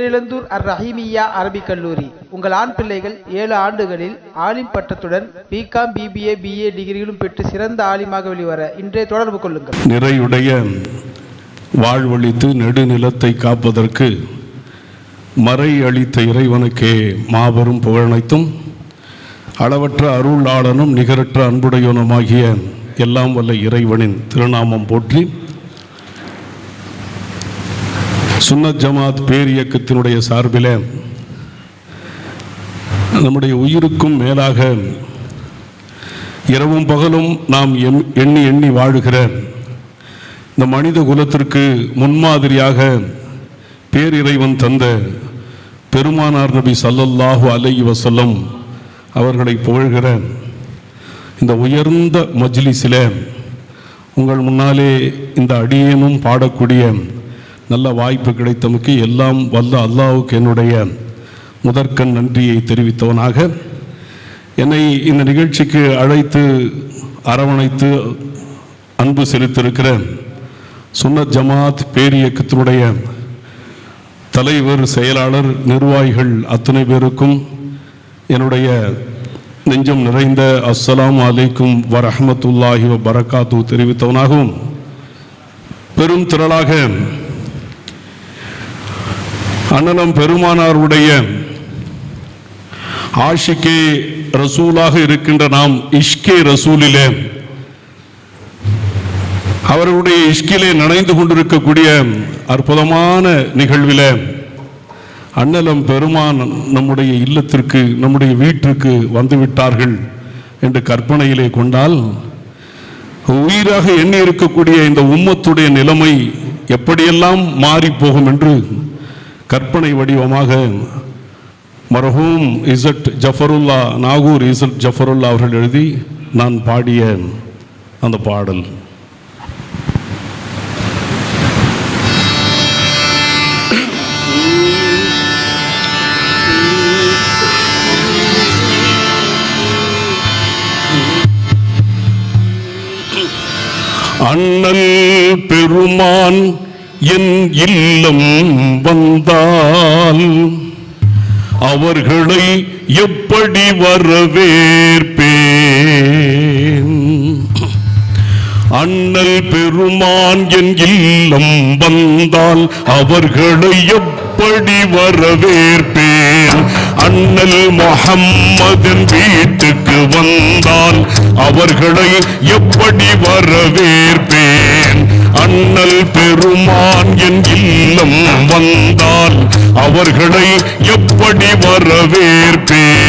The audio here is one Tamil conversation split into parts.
பேரிழந்தூர் அர் ரஹீமியா அரபிக் கல்லூரி. உங்கள் ஆண் பிள்ளைகள் ஏழு ஆண்டுகளில் ஆலிம் பட்டத்துடன் பிகாம் பிபிஏ பிஏ டிகிரிகளும் பெற்று சிறந்த ஆலிமாக வெளிவர இன்றைய தொடர்பு கொள்ளுங்கள். நிறையுடைய வாழ்வழித்து நெடுநிலத்தை காப்பதற்கு மறை அளித்த இறைவனுக்கே மாபெரும் புகழனைத்தும் அளவற்ற அருளாளனும் நிகரற்ற அன்புடையவனுமாகிய எல்லாம் வல்ல இறைவனின் திருநாமம் போற்றி சுன்னத் ஜமாத் பேர் இயக்கத்தினுடைய சார்பில் நம்முடைய உயிருக்கும் மேலாக இரவும் பகலும் நாம் எம் எண்ணி எண்ணி வாழுகிற இந்த மனித குலத்திற்கு முன்மாதிரியாக பேரிறைவன் தந்த பெருமானார் நபி சல்லல்லாஹு அலை வசல்லம் அவர்களை புகழ்கிற இந்த உயர்ந்த மஜ்லிஸில் உங்கள் முன்னாலே இந்த அடியேனும் பாடக்கூடிய நல்ல வாய்ப்பு கிடைத்தமைக்கு எல்லாம் வல்ல அல்லாவுக்கு என்னுடைய முதற்கண் நன்றியை தெரிவித்தவனாக என்னை இந்த நிகழ்ச்சிக்கு அழைத்து அரவணைத்து அன்பு செலுத்திருக்கிற சுன்னத் ஜமாத் பேரியக்கத்தினுடைய தலைவர் செயலாளர் நிர்வாகிகள் அத்தனை பேருக்கும் என்னுடைய நெஞ்சம் நிறைந்த அஸ்ஸலாம் அலைக்கும் வரஹமத்துல்லாஹி வ பரக்காத்து தெரிவித்தவனாகவும் பெரும் திரளாக அண்ணலம் பெருமானாருடைய ஆஷிக்கே ரசூலாக இருக்கின்ற நாம் இஷ்கே ரசூலிலே அவருடைய இஷ்கிலே நனைந்து கொண்டிருக்கக்கூடிய அற்புதமான நிகழ்வில் அண்ணலம் பெருமான் நம்முடைய இல்லத்திற்கு நம்முடைய வீட்டிற்கு வந்துவிட்டார்கள் என்று கற்பனையிலே கொண்டால் உயிராக எண்ணி இருக்கக்கூடிய இந்த உம்மத்துடைய நிலைமை எப்படியெல்லாம் மாறி போகும் என்று கற்பனை வடிவமாக மரஹூம் இசட் ஜஃபருல்லா நாகூர் இசட் ஜஃபருல்லா அவர்கள் எழுதி நான் பாடிய அந்த பாடல். அண்ணல் பெருமான் என் இல்லம் வந்தால் அவர்களை எப்படி வரவேற்பேன்? அண்ணல் பெருமான் என் இல்லம் வந்தால் அவர்களை எப்படி வரவேற்பேன்? அண்ணல் முஹம்மதன் வீட்டுக்கு வந்தால் அவர்களை எப்படி வரவேற்பேன்? அண்ணல் பெருமான் என் இல்லம் வந்தால் அவர்களை எப்படி வரவேற்பேன்?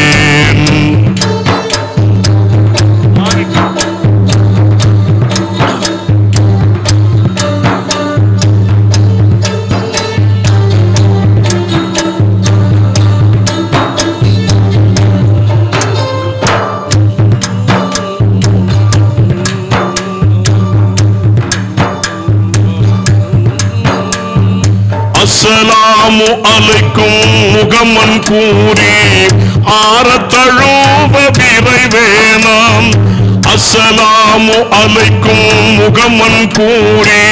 அஸ்ஸலாமு அலைக்கும் முகமன் கூறி ஆரத்தழுவ விரைவேனாம் அஸ்ஸலாமு அலைக்கும் முகமன் கூறி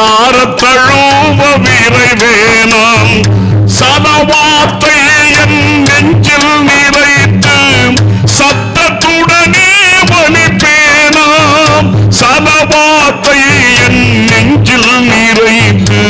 ஆரத்தழுவ விரைவேனாம் சலவாத்தை என் நெஞ்சில் நிறைத்து சத்தத்துடனே வலிப்பேனாம் சலவாத்தை என் நெஞ்சில் நிறைத்து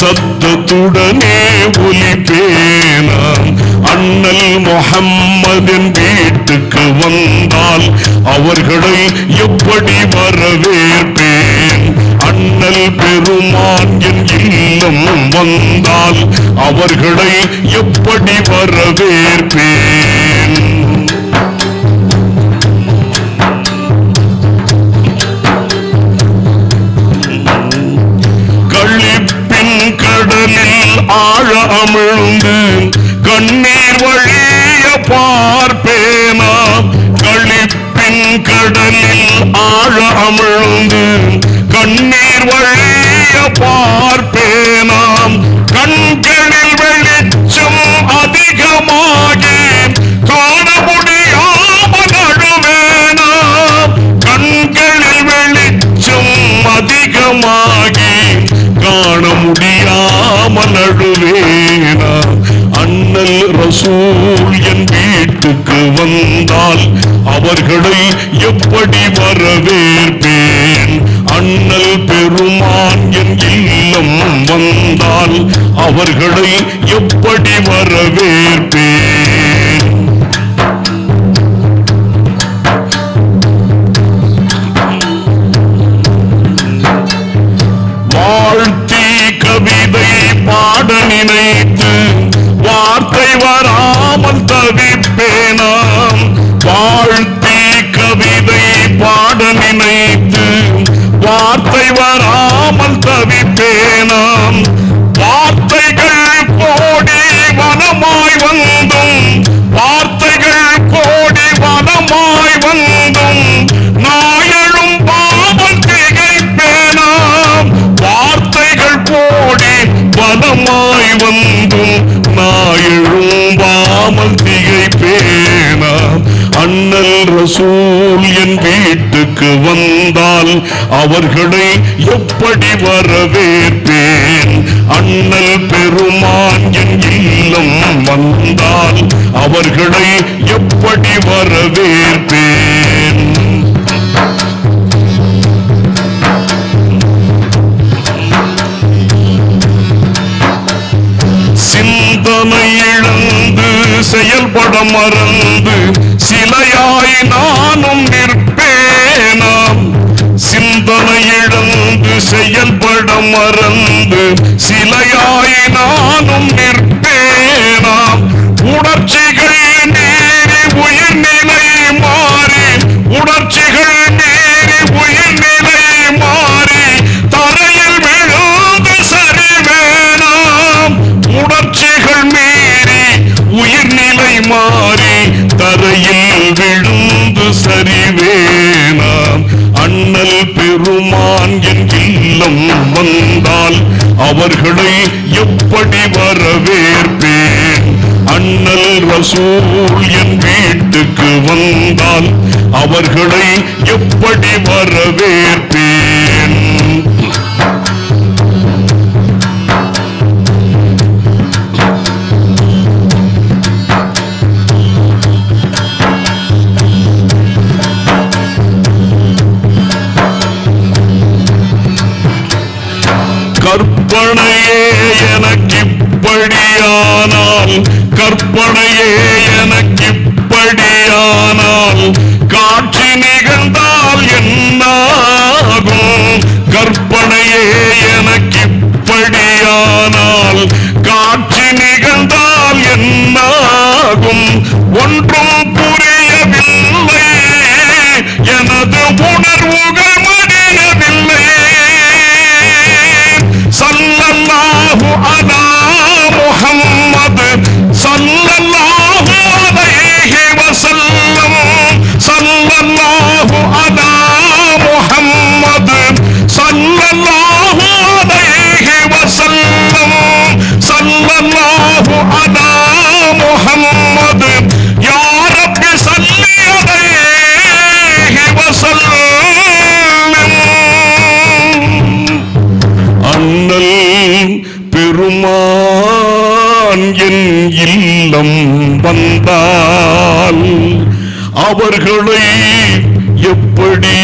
சத்த உடனே ஒலித்தேனாம் அண்ணல் முகம்மதின் வீட்டுக்கு வந்தால் அவர்களை எப்படி வரவேற்பேன்? அண்ணல் பெருமான் என் இல்லம் வந்தால் அவர்களை எப்படி வரவேற்பேன்? ஆழ அமிழ்ந்து கண்ணீர் வழிய பார்ப்பேனா? களிப்பின் கடலில் ஆழ அமிழ்ந்து கண்ணீர் வழிய பார்ப்பேன்? வீட்டுக்கு வந்தால் அவர்களை எப்படி வரவேற்பேன்? அண்ணல் பெருமான் என் இல்லம் வந்தால் அவர்களை எப்படி வரவேற்பேன்? பாட நினைத்து வார்த்தை வராமல் தவிப்பேனாம். வார்த்தைகள் கோடி வனமாய் வந்தும். வார்த்தைகள் கோடி வனமாய் வந்தும். நாயழும் பாவம் திகைப்பேனாம். வார்த்தைகள் கோடி வனமாய் வந்தும். நாயழும் பாவம் திகைப்பேனாம். அண்ணல் ரசூல் என் வீட்டுக்கு வந்தால் அவர்களை எப்படி வரவேற்பேன்? அண்ணல் பெருமான் என் இல்லம் வந்தால் அவர்களை எப்படி வரவேற்பேன்? சிந்தனை இழந்து செயல்பட மறந்து சிலையாய் நானும் நாம் சிந்தனை இழந்து செயல்பட மறந்து சிலையாய் நானும் நிற்பேனாம். உணர்ச்சி அவர்களை எப்படி வரவேற்பேன்? அண்ணல் ரசூல் என் வீட்டுக்கு வந்தால் அவர்களை எப்படி வரவேற்பேன்? கற்பனையே எனக்கு இப்படியானால் கற்பனையே எனக்கு இப்படியானால் காட்சி நிகழ்ந்தால் என்னாகும்? கற்பனையே எனக்கு இப்படியானால் காட்சி நிகழ்ந்தால் இல்லம் வந்தால் அவர்களை எப்படி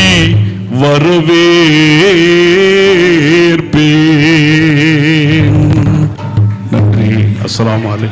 வரவேற்பேன்? நன்றி. அஸ்லாம் அலை